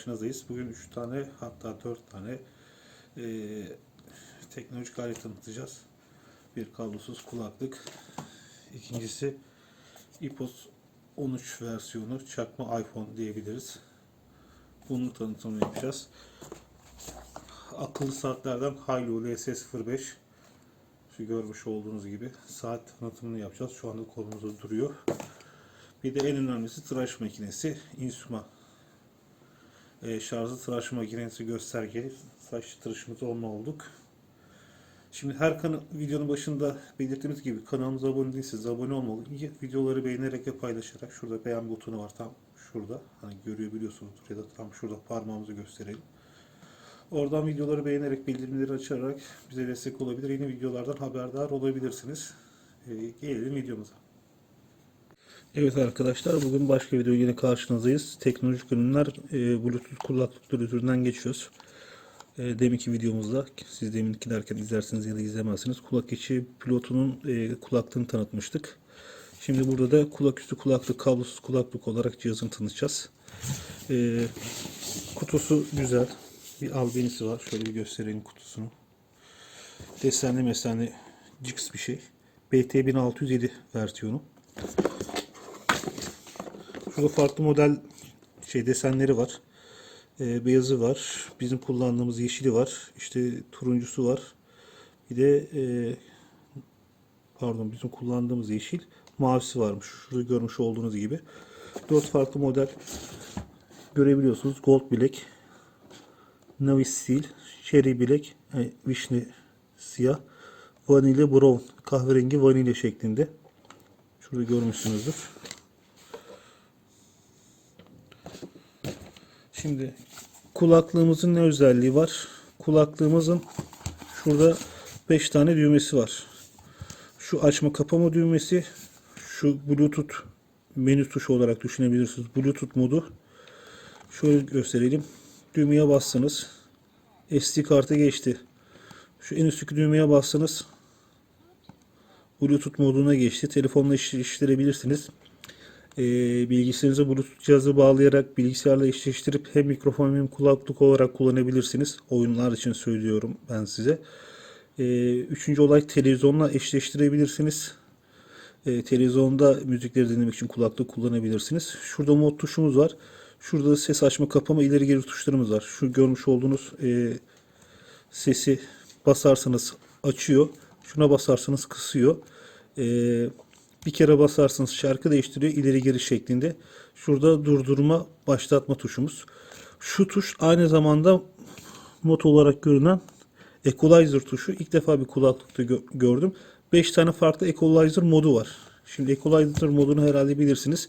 karşınızdayız. Bugün 3 tane hatta 4 tane e, teknolojik alet tanıtacağız. Bir kablosuz kulaklık. İkincisi iPod 13 versiyonu çakma iPhone diyebiliriz. Bunun tanıtımını yapacağız. Akıllı saatlerden Hailu LS05 şu görmüş olduğunuz gibi saat tanıtımını yapacağız. Şu anda kolumuzda duruyor. Bir de en önemlisi tıraş makinesi. Insuma e, şarjlı tıraş makinesi göstergeli saç tıraşımız onunla olduk. Şimdi her kanal, videonun başında belirttiğimiz gibi kanalımıza abone değilseniz abone olmalı. Videoları beğenerek ve paylaşarak şurada beğen butonu var tam şurada. Hani görüyor biliyorsunuzdur ya da tam şurada parmağımızı gösterelim. Oradan videoları beğenerek bildirimleri açarak bize destek olabilir. Yeni videolardan haberdar olabilirsiniz. E, gelelim videomuza. Evet arkadaşlar bugün başka video yine karşınızdayız. Teknolojik ürünler e, Bluetooth kulaklıkları üzerinden geçiyoruz. E, deminki videomuzda siz deminki derken izlersiniz ya da izlemezsiniz. Kulak içi pilotunun e, kulaklığını tanıtmıştık. Şimdi burada da kulak üstü kulaklık, kablosuz kulaklık olarak cihazını tanıtacağız. E, kutusu güzel. Bir albenisi var. Şöyle bir göstereyim kutusunu. Desenli mesenli cix bir şey. BT1607 versiyonu. Şurada farklı model şey desenleri var. Ee, beyazı var. Bizim kullandığımız yeşili var. İşte turuncusu var. Bir de e, pardon bizim kullandığımız yeşil mavisi varmış. Şurada görmüş olduğunuz gibi. Dört farklı model görebiliyorsunuz. Gold bilek, Navi Steel, Cherry bilek, yani vişne siyah, vanilya brown, kahverengi vanilya şeklinde. Şurada görmüşsünüzdür. Şimdi kulaklığımızın ne özelliği var? Kulaklığımızın şurada 5 tane düğmesi var. Şu açma kapama düğmesi, şu Bluetooth menü tuşu olarak düşünebilirsiniz. Bluetooth modu. Şöyle gösterelim. Düğmeye bastınız. SD kartı geçti. Şu en üstteki düğmeye bastınız. Bluetooth moduna geçti. Telefonla işleyebilirsiniz e, bilgisayarınıza Bluetooth cihazı bağlayarak bilgisayarla eşleştirip hem mikrofon hem kulaklık olarak kullanabilirsiniz. Oyunlar için söylüyorum ben size. E, üçüncü olay televizyonla eşleştirebilirsiniz. E, televizyonda müzikleri dinlemek için kulaklık kullanabilirsiniz. Şurada mod tuşumuz var. Şurada ses açma kapama ileri geri tuşlarımız var. Şu görmüş olduğunuz e, sesi basarsanız açıyor. Şuna basarsanız kısıyor. Eee bir kere basarsanız şarkı değiştiriyor ileri geri şeklinde. Şurada durdurma başlatma tuşumuz. Şu tuş aynı zamanda mod olarak görünen equalizer tuşu. İlk defa bir kulaklıkta gö- gördüm. 5 tane farklı equalizer modu var. Şimdi equalizer modunu herhalde bilirsiniz.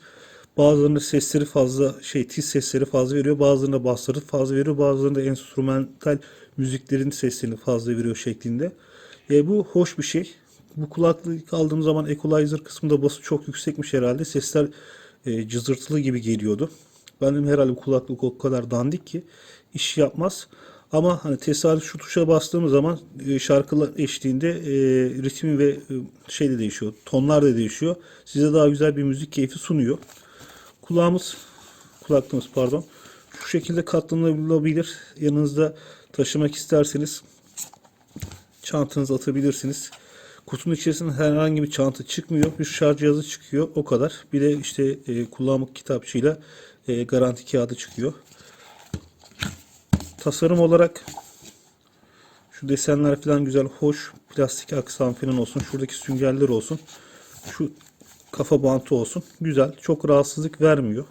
Bazılarında sesleri fazla şey tiz sesleri fazla veriyor. Bazılarında basları fazla veriyor. Bazılarında enstrümantal müziklerin seslerini fazla veriyor şeklinde. E, bu hoş bir şey bu kulaklık aldığım zaman equalizer kısmında bası çok yüksekmiş herhalde. Sesler e, cızırtılı gibi geliyordu. Benim herhalde bu kulaklık o kadar dandik ki iş yapmaz. Ama hani tesadüf şu tuşa bastığım zaman e, şarkılar eşliğinde e, ritmi ve e, şey de değişiyor. Tonlar da değişiyor. Size daha güzel bir müzik keyfi sunuyor. Kulağımız, kulaklığımız pardon. Şu şekilde katlanabilir. Yanınızda taşımak isterseniz çantanıza atabilirsiniz. Kutunun içerisinden herhangi bir çanta çıkmıyor. Bir şarj cihazı çıkıyor. O kadar. Bir de işte e, kullanmak kitapçığıyla e, garanti kağıdı çıkıyor. Tasarım olarak şu desenler falan güzel, hoş. Plastik aksam falan olsun. Şuradaki süngerler olsun. Şu kafa bantı olsun. Güzel. Çok rahatsızlık vermiyor.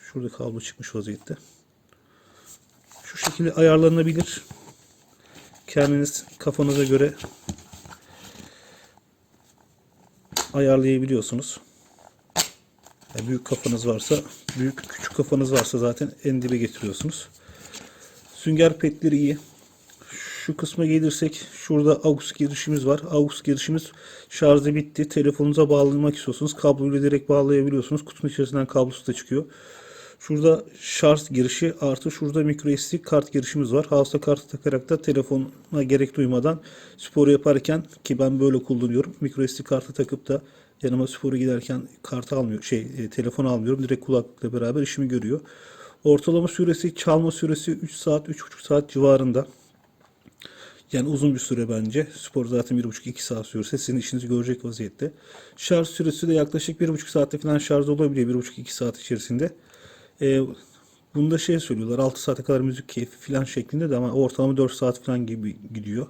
Şurada kablo çıkmış vaziyette. Şu şekilde ayarlanabilir. Kendiniz kafanıza göre ayarlayabiliyorsunuz. Yani büyük kafanız varsa, büyük küçük kafanız varsa zaten en dibe getiriyorsunuz. Sünger petleri iyi. Şu kısma gelirsek şurada AUX girişimiz var. AUX girişimiz şarjı bitti. Telefonunuza bağlamak istiyorsunuz. Kabloyla direkt bağlayabiliyorsunuz. Kutunun içerisinden kablosu da çıkıyor. Şurada şarj girişi artı şurada micro SD kart girişimiz var. Hafıza kartı takarak da telefona gerek duymadan spor yaparken ki ben böyle kullanıyorum. Micro SD kartı takıp da yanıma sporu giderken kart almıyor şey e, telefon almıyorum. Direkt kulaklıkla beraber işimi görüyor. Ortalama süresi, çalma süresi 3 saat, 3,5 saat civarında. Yani uzun bir süre bence. Spor zaten 1,5-2 saat sürse sizin işinizi görecek vaziyette. Şarj süresi de yaklaşık 1,5 saatte falan şarj olabiliyor 1,5-2 saat içerisinde. Ee, bunda şey söylüyorlar 6 saate kadar müzik keyfi falan şeklinde de ama ortalama 4 saat falan gibi gidiyor.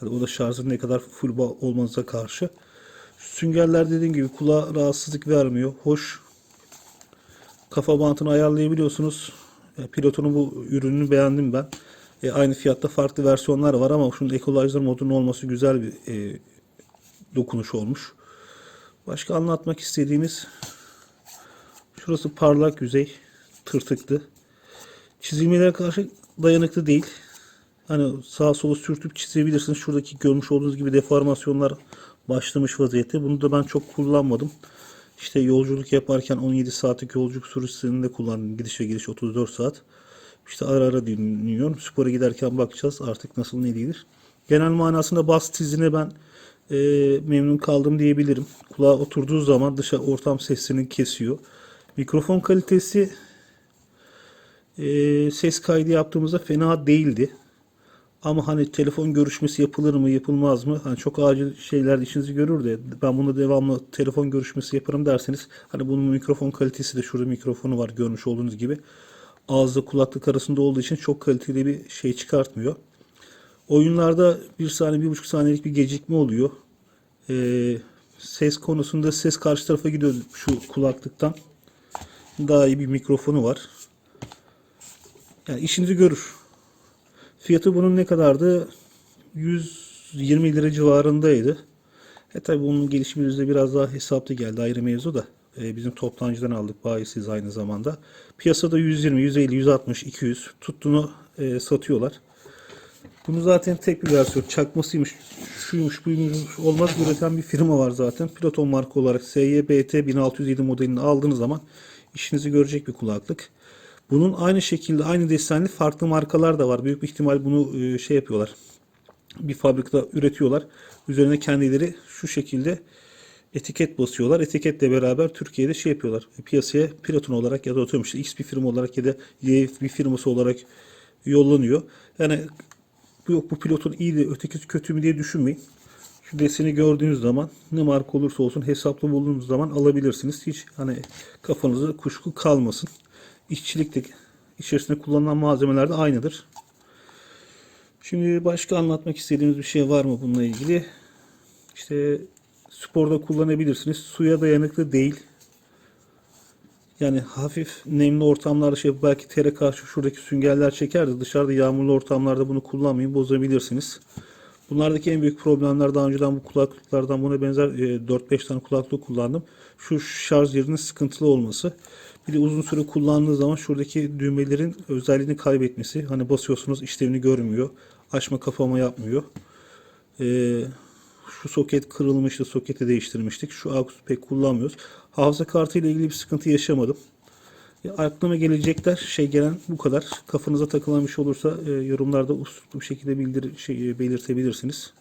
Hadi o da şarjın ne kadar full olmanıza karşı. Süngerler dediğim gibi kulağa rahatsızlık vermiyor. Hoş kafa bantını ayarlayabiliyorsunuz. E, Pilotonun bu ürününü beğendim ben. E, aynı fiyatta farklı versiyonlar var ama şunun Equalizer modunun olması güzel bir e, dokunuş olmuş. Başka anlatmak istediğimiz şurası parlak yüzey tırtıklı. Çizilmelere karşı dayanıklı değil. Hani sağa sola sürtüp çizebilirsiniz. Şuradaki görmüş olduğunuz gibi deformasyonlar başlamış vaziyette. Bunu da ben çok kullanmadım. İşte yolculuk yaparken 17 saatlik yolculuk süresinde kullandım. Gidiş ve geliş 34 saat. İşte ara ara dinliyorum. Spora giderken bakacağız artık nasıl ne değildir. Genel manasında bas tizine ben e, memnun kaldım diyebilirim. Kulağa oturduğu zaman dışa ortam sesini kesiyor. Mikrofon kalitesi e, ses kaydı yaptığımızda fena değildi. Ama hani telefon görüşmesi yapılır mı yapılmaz mı? Hani çok acil şeyler işinizi görür de ben bunu devamlı telefon görüşmesi yaparım derseniz hani bunun mikrofon kalitesi de şurada mikrofonu var görmüş olduğunuz gibi. Ağızla kulaklık arasında olduğu için çok kaliteli bir şey çıkartmıyor. Oyunlarda bir saniye bir buçuk saniyelik bir gecikme oluyor. Ee, ses konusunda ses karşı tarafa gidiyor şu kulaklıktan. Daha iyi bir mikrofonu var. Yani işinizi görür. Fiyatı bunun ne kadardı? 120 lira civarındaydı. E tabi bunun gelişimi yüzde biraz daha hesaplı geldi ayrı mevzu da. E, bizim toptancıdan aldık bayisiz aynı zamanda. Piyasada 120, 150, 160, 200 tuttuğunu e, satıyorlar. Bunu zaten tek bir versiyon çakmasıymış, şuymuş, buymuş olmaz üreten bir firma var zaten. Piloton marka olarak SYBT 1607 modelini aldığınız zaman işinizi görecek bir kulaklık. Bunun aynı şekilde aynı desenli farklı markalar da var. Büyük bir ihtimal bunu e, şey yapıyorlar. Bir fabrikada üretiyorlar. Üzerine kendileri şu şekilde etiket basıyorlar. Etiketle beraber Türkiye'de şey yapıyorlar. Piyasaya Platon olarak ya da atıyorum işte X bir firma olarak ya da Y bir firması olarak yollanıyor. Yani bu yok bu pilotun iyi de öteki kötü mü diye düşünmeyin. Şu deseni gördüğünüz zaman ne marka olursa olsun hesaplı bulduğunuz zaman alabilirsiniz. Hiç hani kafanızda kuşku kalmasın. İşçilikte içerisinde kullanılan malzemeler de aynıdır. Şimdi başka anlatmak istediğiniz bir şey var mı bununla ilgili? İşte sporda kullanabilirsiniz. Suya dayanıklı değil. Yani hafif nemli ortamlarda şey belki tere karşı şuradaki süngerler çeker de dışarıda yağmurlu ortamlarda bunu kullanmayın bozabilirsiniz. Bunlardaki en büyük problemler daha önceden bu kulaklıklardan buna benzer e, 4-5 tane kulaklık kullandım. Şu şarj yerinin sıkıntılı olması. Bir de uzun süre kullandığı zaman şuradaki düğmelerin özelliğini kaybetmesi. Hani basıyorsunuz işlevini görmüyor. Açma kapama yapmıyor. Ee, şu soket kırılmıştı. Soketi değiştirmiştik. Şu AUX pek kullanmıyoruz. Hafıza kartı ile ilgili bir sıkıntı yaşamadım. Ya, aklıma gelecekler şey gelen bu kadar. Kafanıza takılan bir şey olursa e, yorumlarda uslu bir şekilde bildir, şey, e, belirtebilirsiniz.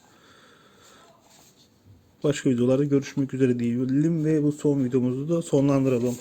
Başka videolarda görüşmek üzere diyelim ve bu son videomuzu da sonlandıralım.